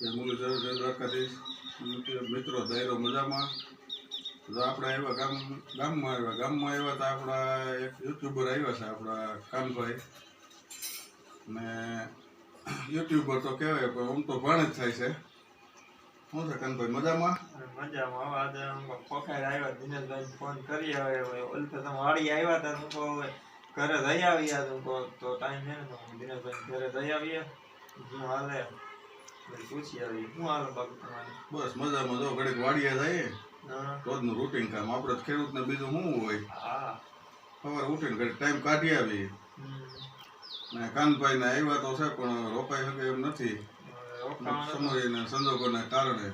કે મુરલીધર જય દ્વારકાધીશ. મિત્ર- દાયરો મજામાં. તો આપણે આવ્યા ગામ, ગામમાં આવ્યા ગામમાં આવ્યા તો આપણા એક યુટ્યુબર આવ્યા છે આપણા કાનભાઈ. ને યુટ્યુબર તો કહેવાય, પણ આમ તો ભણ જ થાય છે. શું છે કાનભાઈ, મજામાં? મજામાં. હવે આજે હું આવ્યા દિનેશભાઈ ફોન કરી હવે ઓલ તો તમે વાળી આવ્યા હતા હું હવે ઘરે જઈ આવ્યા તું કહો. તો ટાઈમ છે ને દિનેશભાઈ ઘરે જઈ આવીએ. શું હાલે. પછી આવી. હાલે તમારે? બસ મજામાં જો ઘડીક વાડિયા હા. રોજનું રૂટીન કામ. આપણે તો ખેડૂતને બીજું શું હોય? હા. સવારે ઉઠીને ટાઈમ કાઢી આવી. ને કાનભાઈને આવ્યા તો છે પણ રોપાઈ શકે એમ નથી. સમયના સંજોગોને કારણે.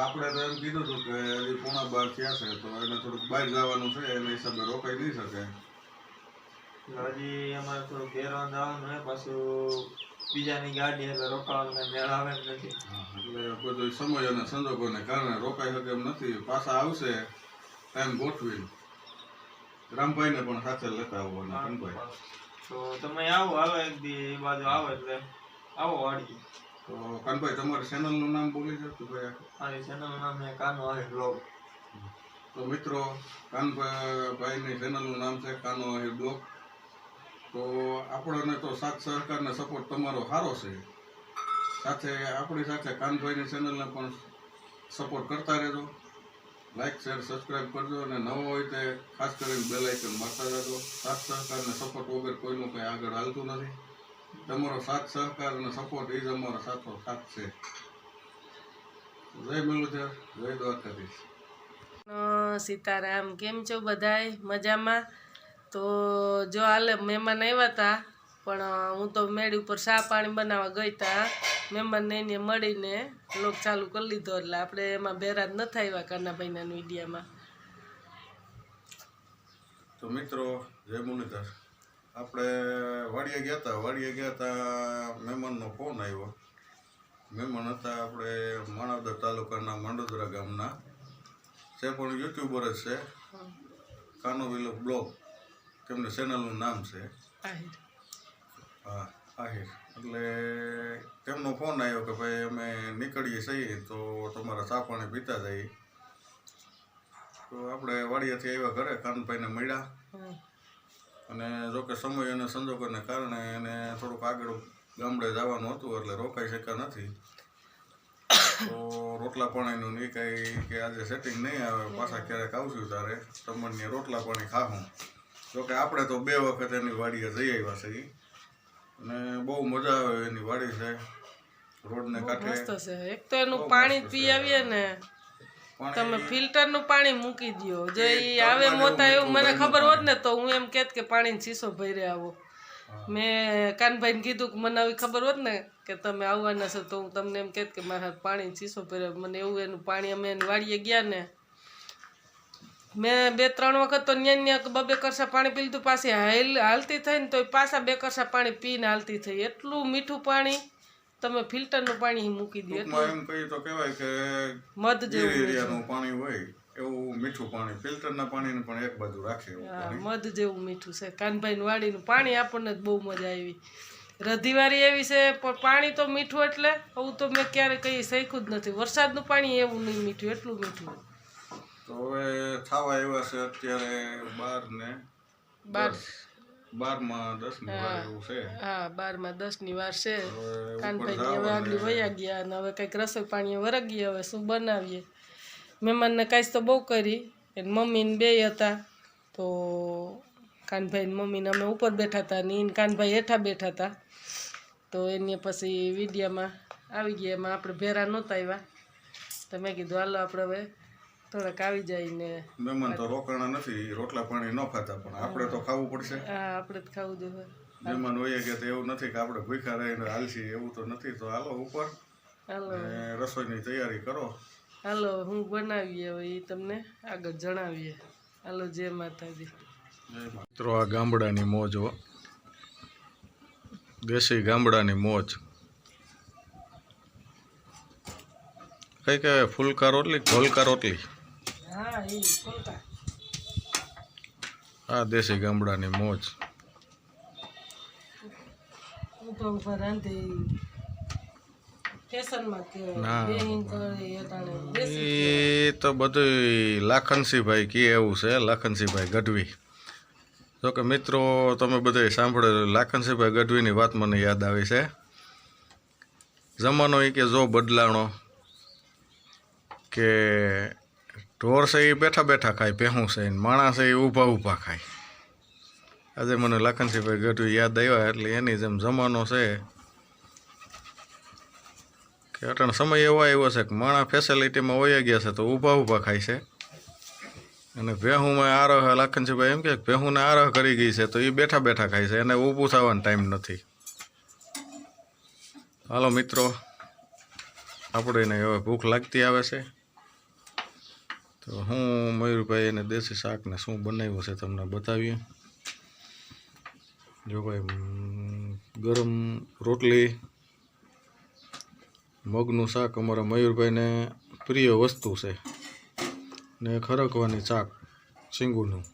આપણે તો એમ કીધું હતું કે હજી પોણા બાર થયા છે તો એને થોડુંક બહાર જવાનું છે એના હિસાબે રોકાઈ નહીં શકે. હજી અમારે થોડું ઘેરવા જવાનું હોય પાછું બીજાની ગાડી એટલે રોકાવાનું કઈ મેળ આવે એમ નથી. બધું સમય અને સંજોગોને કારણે રોકાઈ શકે એમ નથી. પાછા આવશે એમ ગોઠવી રામભાઈને પણ સાથે લેતા આવવાના રામભાઈ. તો તમે આવો હાલો એક દી એ બાજુ આવો એટલે આવો વાડી તો કાનભાઈ તમારી ચેનલનું નામ બોલી દો ભાઈ? મારી ચેનલ નામ છે કાનો આવે બ્લોગ. તો મિત્રો કાનભાઈની ચેનલનું નામ છે કાનો આહિર બ્લોગ. તો આપણને તો સાથ સહકાર ને સપોર્ટ તમારો સારો છે. સાથે આપણી સાથે કાનભાઈની ચેનલને પણ સપોર્ટ કરતા રહેજો. લાઇક શેર સબસ્ક્રાઈબ કરજો અને નવો હોય તે ખાસ કરીને બેલ આઇકન મારતા રહેજો. સાથ સહકારને સપોર્ટ વગર કોઈનું કંઈ આગળ હાલતું નથી. તમારો સાથ સહકાર અને સપોર્ટ એ જ અમારો સાચો સાથ છે. જય મેલુધર જય દ્વારકાધીશ. સીતારામ, કેમ છો બધાય? મજામાં? તો જો હાલે મહેમાન આવ્યા હતા પણ હું તો મેળી ઉપર ચા પાણી બનાવવા ગઈ તા. મહેમાનને એને મળીને લોક ચાલુ કરી લીધો એટલે આપણે એમાં બેરાજ ન આવ્યા કાનાભાઈના મીડિયામાં તો મિત્રો જય મુનિધર આપણે વાડીએ ગયા હતા વાડીએ ગયા હતા મહેમાનનો ફોન આવ્યો મહેમાન હતા આપણે માણાવદર તાલુકાના માંડોદરા ગામના. જે પણ યુટ્યુબર જ છે કાનો વિલો બ્લોગ. તેમની ચેનલનું નામ છે? આહિર. હા આહિર. એટલે તેમનો ફોન આવ્યો કે ભાઈ અમે નીકળીએ છીએ તો તમારા ચા પાણી પીતા જઈએ. તો આપણે વાડિયાથી આવ્યા ઘરે કાનભાઈને મળ્યા. અને જોકે સમય અને સંજોગોને કારણે એને થોડુંક આગળ ગામડે જવાનું હતું એટલે રોકાઈ શક્યા નથી. તો રોટલા પાણીનું નહીં કાંઈ કે આજે સેટિંગ નહીં આવે પાછા ક્યારેક આવશું તારે તમને રોટલા પાણી ખાવું જોકે આપણે તો બે વખત એની વાડીએ જઈ આવ્યા છીએ. અને બહુ મજા આવે એની વાડી છે. રોડને કાંઠે એક તો એનું પાણી પી આવીએ ને તમે ફિલ્ટરનું પાણી મૂકી દો જે આવે મોતા એવું મને ખબર હોત ને તો હું એમ કેત કે પાણીનો શીશો ભરી આવો. મેં કાનભાઈને કીધું કે મને આવી ખબર હોત ને કે તમે આવવાના છો તો હું તમને એમ કહેત કે મારા પાણી શીશો ભર્યો. મને એવું એનું પાણી અમે એની વાડીએ ગયા ને મેં બે ત્રણ વખત તો ન્યા ન્યા બબે કરસા પાણી પી લીધું પાછી હાલ હાલતી થઈ ને તો પાછા બે કરસા પાણી પીને હાલતી થઈ. એટલું મીઠું પાણી તમે ફિલ્ટરનું પાણી મૂકી દે. એમ તો કહેવાય કે મધ જેવું પાણી હોય એવું મીઠું પાણી ફિલ્ટરના પાણીને પણ એક બાજુ રાખે મધ જેવું મીઠું છે. કાનભાઈની વાડીનું પાણી આપણને જ બહુ મજા આવી. રધીવારી એવી છે પણ પાણી તો મીઠું એટલે આવું તો મેં ક્યારે કઈ શીખ્યું જ નથી. વરસાદનું પાણી એવું નહીં મીઠું એટલું મીઠું. તો હવે થવા એવા છે અત્યારે બાર. ને બાર બારમાં દસની વાર એવું છે. હા બારમાં દસની વાર છે. કાનભાઈ હવે આગળ વયા ગયા અને હવે કંઈક રસોઈ પાણી વરગી હવે શું બનાવીએ? મહેમાનને કાંઈ તો બહુ કરી. એને મમ્મીને બે હતા. તો કાનભાઈ મમ્મીને અમે ઉપર બેઠા હતા ને એને કાનભાઈ હેઠા બેઠા હતા. તો એને પછી વિડીયામાં આવી ગયા. એમાં આપણે ભેરા નહોતા આવ્યા તો મેં કીધું હાલો આપણે હવે થોડાક આવી જાય ને મહેમાન તો રોકાણા નથી રોટલા પાણી ન ખાતા પણ આપણે તો ખાવું પડશે. હા આપણે જ ખાવું જોઈએ. મહેમાન હોઈએ કે તો એવું નથી કે આપણે ભૂખ્યા રહીને હાલશી એવું તો નથી. તો હાલો ઉપર હાલો. રસોઈની તૈયારી કરો. હાલો હું બનાવીએ હવે એ તમને આગળ જણાવીએ. હાલો જય માતાજી. મિત્રો આ ગામડાની મોજ હો. દેશી ગામડાની મોજ. કઈ કહેવાય ફૂલકા રોટલી ઘોલકા રોટલી. હા આ દેશી ગામડાની મોજ. એ તો બધું લાખનસિંહભાઈ કે એવું છે લાખનસિંહભાઈ ગઢવી. જો કે મિત્રો તમે બધા સાંભળેલું લાખનસિંહભાઈ ગઢવીની વાત મને યાદ આવી છે. જમાનો એ કે જો બદલાણો કે ઢોર છે એ બેઠા બેઠા ખાય ભેહું છે માણસ એ ઊભા ઊભા ખાય. આજે મને લખનસિંહભાઈ ગઢવી યાદ આવ્યા એટલે એની જેમ જમાનો છે કે અટણ સમય એવો આવ્યો છે કે માણસ ફેસિલિટીમાં વયા ગયા છે તો ઊભા ઊભા ખાય છે. અને ભેહુંમાં આરહ, લખનસિંહભાઈ એમ કે ભેહુંને આરહ કરી ગઈ છે તો એ બેઠા બેઠા ખાય છે, એને ઊભું થવાનો ટાઈમ નથી. હાલો મિત્રો આપણે હવે ભૂખ લાગતી આવે છે. તો હું મયુરભાઈ એને દેશી શાકને શું બનાવ્યું છે તમને બતાવીએ. જો ભાઈ ગરમ રોટલી, મગનું શાક અમારા મયુરભાઈને પ્રિય વસ્તુ છે. ને ખરકવાની શાક, શીંગુનું.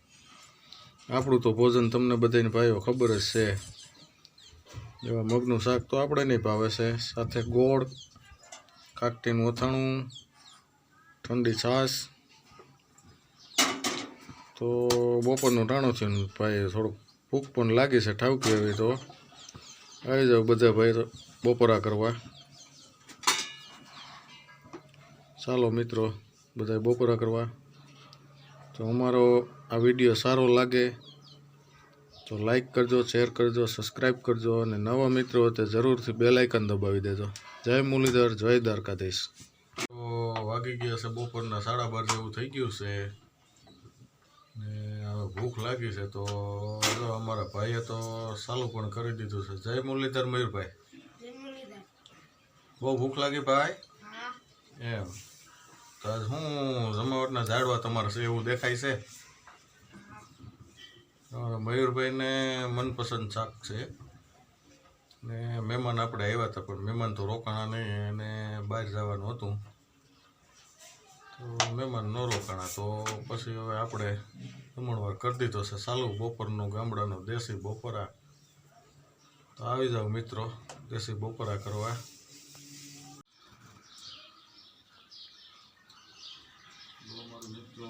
આપણું તો ભોજન તમને બધાને ભાઈઓ ખબર જ છે. એવા મગનું શાક તો આપણે નહીં ભાવે છે. સાથે ગોળ, કાકટીનું અથાણું, ઠંડી છાશ તો બપોરનું ટાણું છે ભાઈ, થોડુંક ભૂખ પણ લાગી છે, ઠાવકી એવી તો. આવી જાઓ બધા ભાઈ તો બપોરા કરવા. ચાલો મિત્રો, બધા બપોરા કરવા. તો અમારો આ વીડિયો સારો લાગે તો લાઈક કરજો, શેર કરજો, સબસ્ક્રાઈબ કરજો અને નવા મિત્રો તે જરૂરથી બે લાઇકન દબાવી દેજો. જય મુરલીધર, જય દ્વારકાધીશ. તો વાગી ગયા છે બપોરના સાડા બાર જેવું થઈ ગયું છે. ને હવે ભૂખ લાગી છે તો જો અમારા ભાઈએ તો ચાલુ પણ કરી દીધું છે. જય મુરલીધર મયુરભાઈ. બહુ ભૂખ લાગી ભાઈ? એમ. તો આજ હું જમાવટના ઝાડવા તમારે છે એવું દેખાય છે? મયુરભાઈને મનપસંદ શાક છે. ને મહેમાન આપણે આવ્યા હતા પણ મહેમાન તો રોકાણા નહીં અને બહાર જવાનું હતું. મહેમાન ન રોકાણા, તો પછી હવે આપણે જમણવાર કરી દીધો છે. સાલું બપોરનું ગામડાનું દેશી બપોરા. તો આવી જાઓ મિત્રો, દેશી બપોરા કરવા. મિત્રો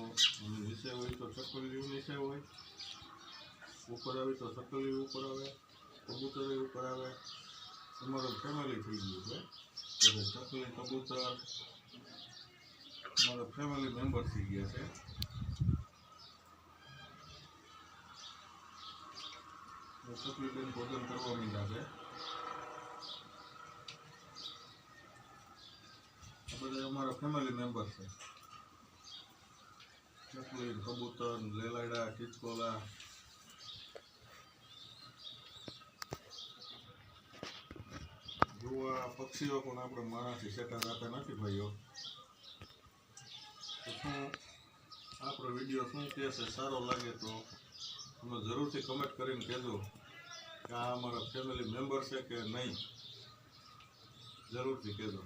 નીચે હોય તો ચકલીઓ નીચે હોય. ઉપર આવી તો ચકલી ઉપર આવે, કબૂતર ઉપર આવે. અમારું ફેમિલી થઈ ગયું છે. ચકલી, કબૂતર અમારા ફેમિલી મેમ્બર થઈ ગયા છે. ભોજન કરવા મીધા છે. બધા અમારા ફેમિલી મેમ્બર છે. ચકલી કબૂતર લેલાડા ખીચકોલા. જોવા પક્ષીઓ પણ આપણે મારાથી સેટા થતા નથી ભાઈઓ. તો શું આપણો વીડિયો શું કહે છે, સારો લાગે તો તમે જરૂરથી કમેન્ટ કરીને કહેજો કે આ અમારા ફેમિલી મેમ્બર છે કે નહીં? જરૂરથી કહેજો.